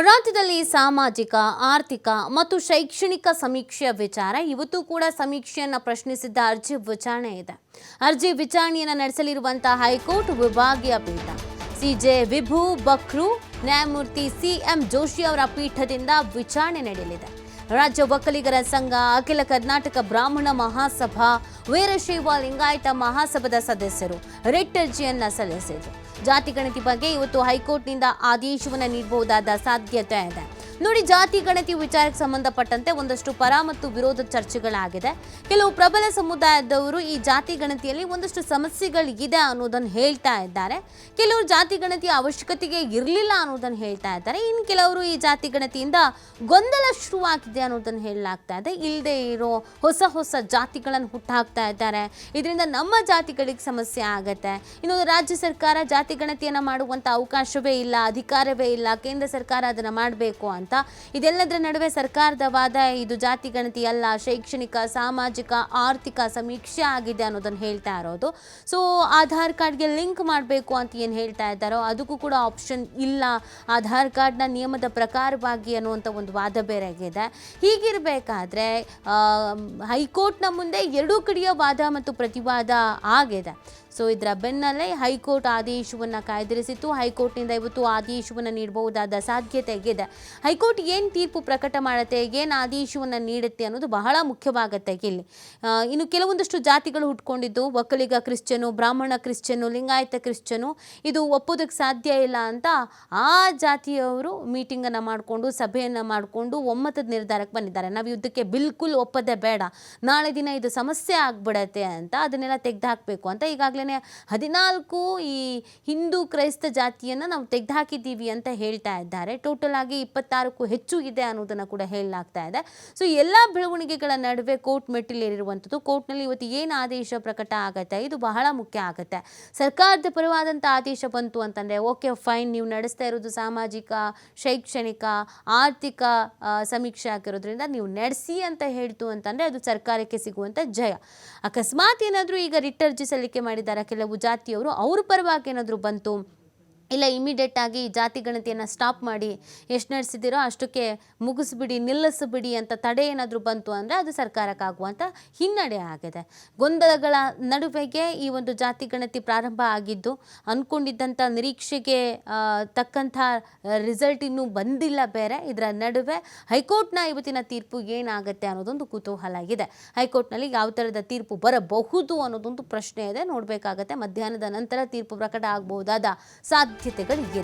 ರಾಜ್ಯದಲ್ಲಿ ಸಾಮಾಜಿಕ, ಆರ್ಥಿಕ ಮತ್ತು ಶೈಕ್ಷಣಿಕ ಸಮೀಕ್ಷೆಯ ವಿಚಾರ. ಇವತ್ತು ಕೂಡ ಸಮೀಕ್ಷೆಯನ್ನು ಪ್ರಶ್ನಿಸಿದ್ದ ಅರ್ಜಿ ವಿಚಾರಣೆ ಇದೆ. ಅರ್ಜಿ ವಿಚಾರಣೆಯನ್ನು ನಡೆಸಲಿರುವಂತಹ ಹೈಕೋರ್ಟ್ ವಿಭಾಗೀಯ ಪೀಠ. ಸಿಜೆ ವಿಭು ಬಕ್ರು, ನ್ಯಾಯಮೂರ್ತಿ ಸಿಎಂ ಜೋಶಿ ಅವರ ಪೀಠದಿಂದ ವಿಚಾರಣೆ ನಡೆಯಲಿದೆ. ರಾಜ್ಯ ಒಕ್ಕಲಿಗರ ಸಂಘ, ಅಖಿಲ ಕರ್ನಾಟಕ ಬ್ರಾಹ್ಮಣ ಮಹಾಸಭಾ, ವೀರಶೈವ ಲಿಂಗಾಯತ ಮಹಾಸಭಾದ ಸದಸ್ಯರು ರಿಟ್ ಅರ್ಜಿಯನ್ನು ಸಲ್ಲಿಸಿದರು. ಜಾತಿ ಗಣತಿ ಬಗ್ಗೆ ಇವತ್ತು ಹೈಕೋರ್ಟ್ನಿಂದ ಆದೇಶವನ್ನು ನೀಡಬಹುದಾದ ಸಾಧ್ಯತೆ ಇದೆ. ನೋಡಿ, ಜಾತಿ, ಗಣತಿ ವಿಚಾರಕ್ಕೆ ಸಂಬಂಧಪಟ್ಟಂತೆ ಒಂದಷ್ಟು ಪರ ಮತ್ತು ವಿರೋಧ ಚರ್ಚೆಗಳಾಗಿದೆ. ಕೆಲವು ಪ್ರಬಲ ಸಮುದಾಯದವರು ಈ ಜಾತಿ, ಗಣತಿಯಲ್ಲಿ ಒಂದಷ್ಟು ಸಮಸ್ಯೆಗಳಿದೆ ಅನ್ನೋದನ್ನು ಹೇಳ್ತಾ ಇದ್ದಾರೆ. ಕೆಲವರು ಜಾತಿ ಗಣತಿಯ ಅವಶ್ಯಕತೆಗೆ ಇರಲಿಲ್ಲ ಅನ್ನೋದನ್ನು ಹೇಳ್ತಾ ಇದ್ದಾರೆ. ಇನ್ನು ಕೆಲವರು ಈ ಜಾತಿ, ಗಣತಿಯಿಂದ ಗೊಂದಲ ಶುರುವಾಗಿದೆ ಅನ್ನೋದನ್ನು ಹೇಳಲಾಗ್ತಾ ಇದೆ. ಇಲ್ಲದೆ ಇರೋ ಹೊಸ ಹೊಸ ಜಾತಿಗಳನ್ನು ಹುಟ್ಟಾಕ್ತಾ ಇದ್ದಾರೆ. ಇದರಿಂದ ನಮ್ಮ ಜಾತಿಗಳಿಗೆ ಸಮಸ್ಯೆ ಆಗುತ್ತೆ. ಇನ್ನು ರಾಜ್ಯ ಸರ್ಕಾರ ಜಾತಿ, ಗಣತಿಯನ್ನು ಮಾಡುವಂಥ ಅವಕಾಶವೇ ಇಲ್ಲ, ಅಧಿಕಾರವೇ ಇಲ್ಲ. ಕೇಂದ್ರ ಸರ್ಕಾರ ಅದನ್ನು ಮಾಡಬೇಕು ಅಂತ. ಇದೆಲ್ಲದರ ನಡುವೆ ಸರ್ಕಾರದ ವಾದ ಇದು ಜಾತಿ ಗಣತಿ ಅಲ್ಲ, ಶೈಕ್ಷಣಿಕ, ಸಾಮಾಜಿಕ, ಆರ್ಥಿಕ ಸಮೀಕ್ಷೆ ಆಗಿದೆ ಅನ್ನೋದನ್ನು ಹೇಳ್ತಾ ಇರೋದು. ಸೊ ಆಧಾರ್ ಕಾರ್ಡ್ಗೆ ಲಿಂಕ್ ಮಾಡಬೇಕು ಅಂತ ಏನು ಹೇಳ್ತಾ ಇದ್ದಾರೋ ಅದಕ್ಕೂ ಕೂಡ ಆಪ್ಷನ್ ಇಲ್ಲ. ಆಧಾರ್ ಕಾರ್ಡ್ನ ನಿಯಮದ ಪ್ರಕಾರವಾಗಿ ಅನ್ನುವಂಥ ಒಂದು ವಾದ ಬೇರೆ ಆಗಿದೆ. ಹೀಗಿರಬೇಕಾದ್ರೆ ಹೈಕೋರ್ಟ್ನ ಮುಂದೆ ಎರಡೂ ಕಡೆಯ ವಾದ ಮತ್ತು ಪ್ರತಿವಾದ ಆಗಿದೆ. ಸೊ ಇದರ ಬೆನ್ನಲ್ಲೇ ಹೈಕೋರ್ಟ್ ಆದೇಶವನ್ನು ಕಾಯ್ದಿರಿಸಿತ್ತು. ಹೈಕೋರ್ಟ್ನಿಂದ ಇವತ್ತು ಆದೇಶವನ್ನು ನೀಡಬಹುದಾದ ಸಾಧ್ಯತೆ ಇದೆ. ಹೈಕೋರ್ಟ್ ಏನು ತೀರ್ಪು ಪ್ರಕಟ ಮಾಡುತ್ತೆ, ಏನು ಆದೇಶವನ್ನು ನೀಡುತ್ತೆ ಅನ್ನೋದು ಬಹಳ ಮುಖ್ಯವಾಗುತ್ತೆ ಇಲ್ಲಿ. ಇನ್ನು ಕೆಲವೊಂದಷ್ಟು ಜಾತಿಗಳು ಹುಟ್ಕೊಂಡಿದ್ದು, ಒಕ್ಕಲಿಗ ಕ್ರಿಶ್ಚಿಯನು, ಬ್ರಾಹ್ಮಣ ಕ್ರಿಶ್ಚಿಯನು, ಲಿಂಗಾಯತ ಕ್ರಿಶ್ಚಿಯನು, ಇದು ಒಪ್ಪೋದಕ್ಕೆ ಸಾಧ್ಯ ಇಲ್ಲ ಅಂತ ಆ ಜಾತಿಯವರು ಮೀಟಿಂಗನ್ನು ಮಾಡಿಕೊಂಡು, ಸಭೆಯನ್ನು ಮಾಡಿಕೊಂಡು ಒಮ್ಮತದ ನಿರ್ಧಾರಕ್ಕೆ ಬಂದಿದ್ದಾರೆ. ನಾವು ಯುದ್ಧಕ್ಕೆ ಬಿಲ್ಕುಲ್ ಒಪ್ಪದೆ ಬೇಡ. ನಾಳೆ ದಿನ ಇದು ಸಮಸ್ಯೆ ಆಗ್ಬಿಡತ್ತೆ ಅಂತ ಅದನ್ನೆಲ್ಲ ತೆಗೆದುಹಾಕಬೇಕು ಅಂತ ಈಗಾಗಲೇ ಹದಿನಾಲ್ಕು ಈ ಹಿಂದೂ ಕ್ರೈಸ್ತ ಜಾತಿಯನ್ನು ನಾವು ತೆಗೆದುಹಾಕಿದ್ದೀವಿ ಅಂತ ಹೇಳ್ತಾ ಇದ್ದಾರೆ. ಟೋಟಲ್ ಆಗಿ ಇಪ್ಪತ್ತಾರಕ್ಕೂ ಹೆಚ್ಚು ಇದೆ ಅನ್ನೋದನ್ನು ಕೂಡ ಹೇಳಲಾಗ್ತಾ ಇದೆ. ಸೊ ಎಲ್ಲ ಬೆಳವಣಿಗೆಗಳ ನಡುವೆ ಕೋರ್ಟ್ ಮೆಟ್ಟಿಲೇರಿರುವಂಥದ್ದು, ಕೋರ್ಟ್ನಲ್ಲಿ ಇವತ್ತು ಏನು ಆದೇಶ ಪ್ರಕಟ ಆಗತ್ತೆ, ಇದು ಬಹಳ ಮುಖ್ಯ ಆಗುತ್ತೆ. ಸರ್ಕಾರದ ಪರವಾದಂಥ ಆದೇಶ ಬಂತು ಅಂತಂದರೆ ಓಕೆ ಫೈನ್ ನೀವು ನಡೆಸ್ತಾ ಇರೋದು ಸಾಮಾಜಿಕ, ಶೈಕ್ಷಣಿಕ, ಆರ್ಥಿಕ ಸಮೀಕ್ಷೆ ಆಗಿರೋದ್ರಿಂದ ನೀವು ನಡೆಸಿ ಅಂತ ಹೇಳ್ತು ಅಂತಂದರೆ ಅದು ಸರ್ಕಾರಕ್ಕೆ ಸಿಗುವಂಥ ಜಯ. ಅಕಸ್ಮಾತ್ ಏನಾದರೂ ಈಗ ರಿಟರ್ಜಿ ಸಲ್ಲಿಕೆ ಸಲ್ಲಿಕೆ ಮಾಡಿದ್ದಾರೆ ಕೆಲವು ಜಾತಿಯವರು ಅವ್ರ ಪರವಾಗಿ ಏನಾದರೂ ಬಂತು ಇಲ್ಲ ಇಮಿಡಿಯೇಟ್ ಆಗಿ ಜಾತಿ ಗಣತಿಯನ್ನು ಸ್ಟಾಪ್ ಮಾಡಿ ಎಷ್ಟು ನಡೆಸಿದಿರೋ ಅಷ್ಟಕ್ಕೆ ಮುಗಿಸ್ಬಿಡಿ, ನಿಲ್ಲಿಸ್ಬಿಡಿ ಅಂತ ತಡೆ ಏನಾದರೂ ಬಂತು ಅಂದರೆ ಅದು ಸರ್ಕಾರಕ್ಕಾಗುವಂಥ ಹಿನ್ನಡೆ ಆಗಿದೆ. ಗೊಂದಲಗಳ ನಡುವೆಗೆ ಈ ಒಂದು ಜಾತಿ ಗಣತಿ ಪ್ರಾರಂಭ ಆಗಿದ್ದು ಅಂದ್ಕೊಂಡಿದ್ದಂಥ ನಿರೀಕ್ಷೆಗೆ ತಕ್ಕಂಥ ರಿಸಲ್ಟ್ ಇನ್ನೂ ಬಂದಿಲ್ಲ ಬೇರೆ. ಇದರ ನಡುವೆ ಹೈಕೋರ್ಟ್ನ ಇವತ್ತಿನ ತೀರ್ಪು ಏನಾಗುತ್ತೆ ಅನ್ನೋದೊಂದು ಕುತೂಹಲ ಇದೆ ಹೈಕೋರ್ಟ್ನಲ್ಲಿ ಯಾವ ಥರದ ತೀರ್ಪು ಬರಬಹುದು ಅನ್ನೋದೊಂದು ಪ್ರಶ್ನೆ ಇದೆ. ನೋಡಬೇಕಾಗತ್ತೆ ಮಧ್ಯಾಹ್ನದ ನಂತರ ತೀರ್ಪು ಪ್ರಕಟ ಆಗಬಹುದಾದ ಸಾಧ್ಯತೆಗಳಿದೆ